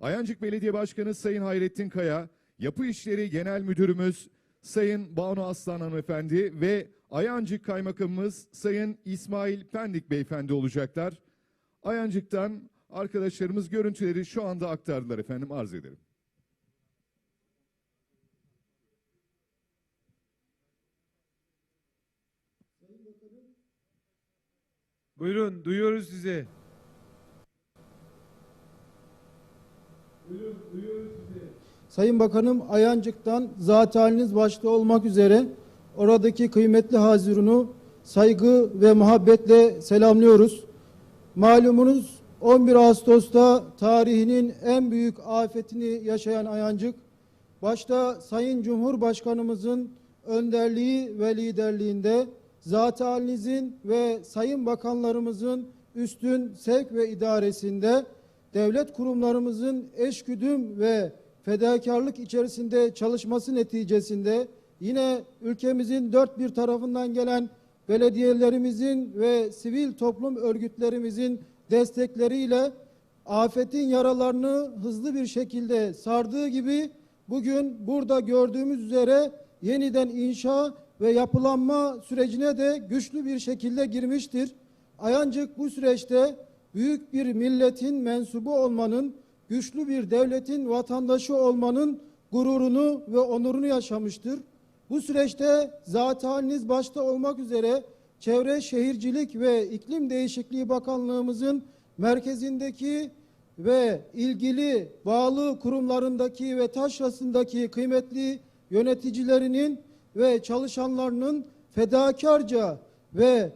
Ayancık Belediye Başkanı Sayın Hayrettin Kaya, Yapı İşleri Genel Müdürümüz Sayın Banu Aslan Hanımefendi ve Ayancık Kaymakamımız Sayın İsmail Pendik Beyefendi olacaklar. Ayancık'tan arkadaşlarımız görüntüleri şu anda aktardılar efendim arz ederim. Buyurun duyuyoruz sizi. Sayın Bakanım Ayancık'tan zat haliniz başta olmak üzere oradaki kıymetli hazirunu saygı ve muhabbetle selamlıyoruz. Malumunuz 11 Ağustos'ta tarihinin en büyük afetini yaşayan Ayancık, başta Sayın Cumhurbaşkanımızın önderliği ve liderliğinde zat halinizin ve sayın bakanlarımızın üstün sevk ve idaresinde devlet kurumlarımızın eşgüdüm ve fedakarlık içerisinde çalışması neticesinde yine ülkemizin dört bir tarafından gelen belediyelerimizin ve sivil toplum örgütlerimizin destekleriyle afetin yaralarını hızlı bir şekilde sardığı gibi bugün burada gördüğümüz üzere yeniden inşa ve yapılanma sürecine de güçlü bir şekilde girmiştir. Ayancık bu süreçte büyük bir milletin mensubu olmanın, güçlü bir devletin vatandaşı olmanın gururunu ve onurunu yaşamıştır. Bu süreçte zat haliniz başta olmak üzere Çevre Şehircilik ve İklim Değişikliği Bakanlığımızın merkezindeki ve ilgili bağlı kurumlarındaki ve taşrasındaki kıymetli yöneticilerinin ve çalışanlarının fedakarca ve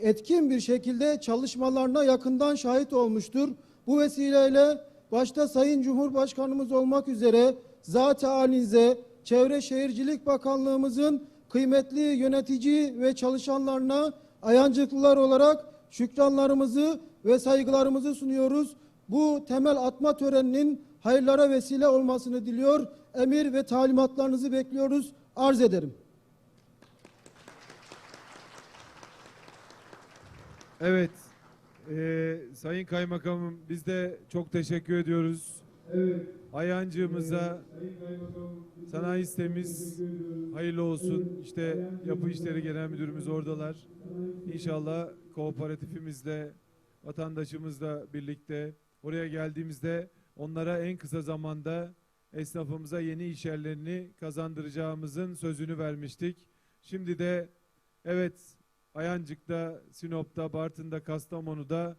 etkin bir şekilde çalışmalarına yakından şahit olmuştur. Bu vesileyle başta Sayın Cumhurbaşkanımız olmak üzere zat-ı halinize Çevre Şehircilik Bakanlığımızın kıymetli yönetici ve çalışanlarına ayancıklılar olarak şükranlarımızı ve saygılarımızı sunuyoruz. Bu temel atma töreninin hayırlara vesile olmasını diliyor. Emir ve talimatlarınızı bekliyoruz. Arz ederim. Evet. Ee, Sayın Kaymakamım biz de çok teşekkür ediyoruz. Evet. Ayancığımıza sanayi sitemiz hayırlı olsun. İşte yapı işleri genel müdürümüz oradalar. İnşallah kooperatifimizle vatandaşımızla birlikte oraya geldiğimizde onlara en kısa zamanda esnafımıza yeni iş yerlerini kazandıracağımızın sözünü vermiştik. Şimdi de evet Ayancık'ta, Sinop'ta, Bartın'da, Kastamonu'da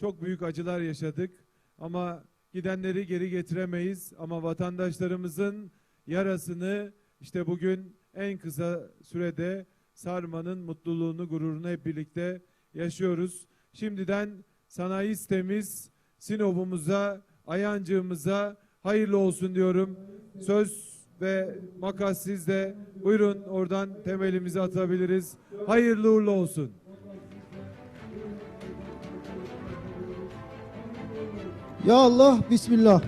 çok büyük acılar yaşadık. Ama gidenleri geri getiremeyiz. Ama vatandaşlarımızın yarasını işte bugün en kısa sürede sarmanın mutluluğunu, gururunu hep birlikte yaşıyoruz. Şimdiden sanayi sitemiz Sinop'umuza, Ayancığımıza hayırlı olsun diyorum. Söz ve makas sizde. Buyurun oradan temelimizi atabiliriz. Hayırlı uğurlu olsun. Ya Allah, Bismillah.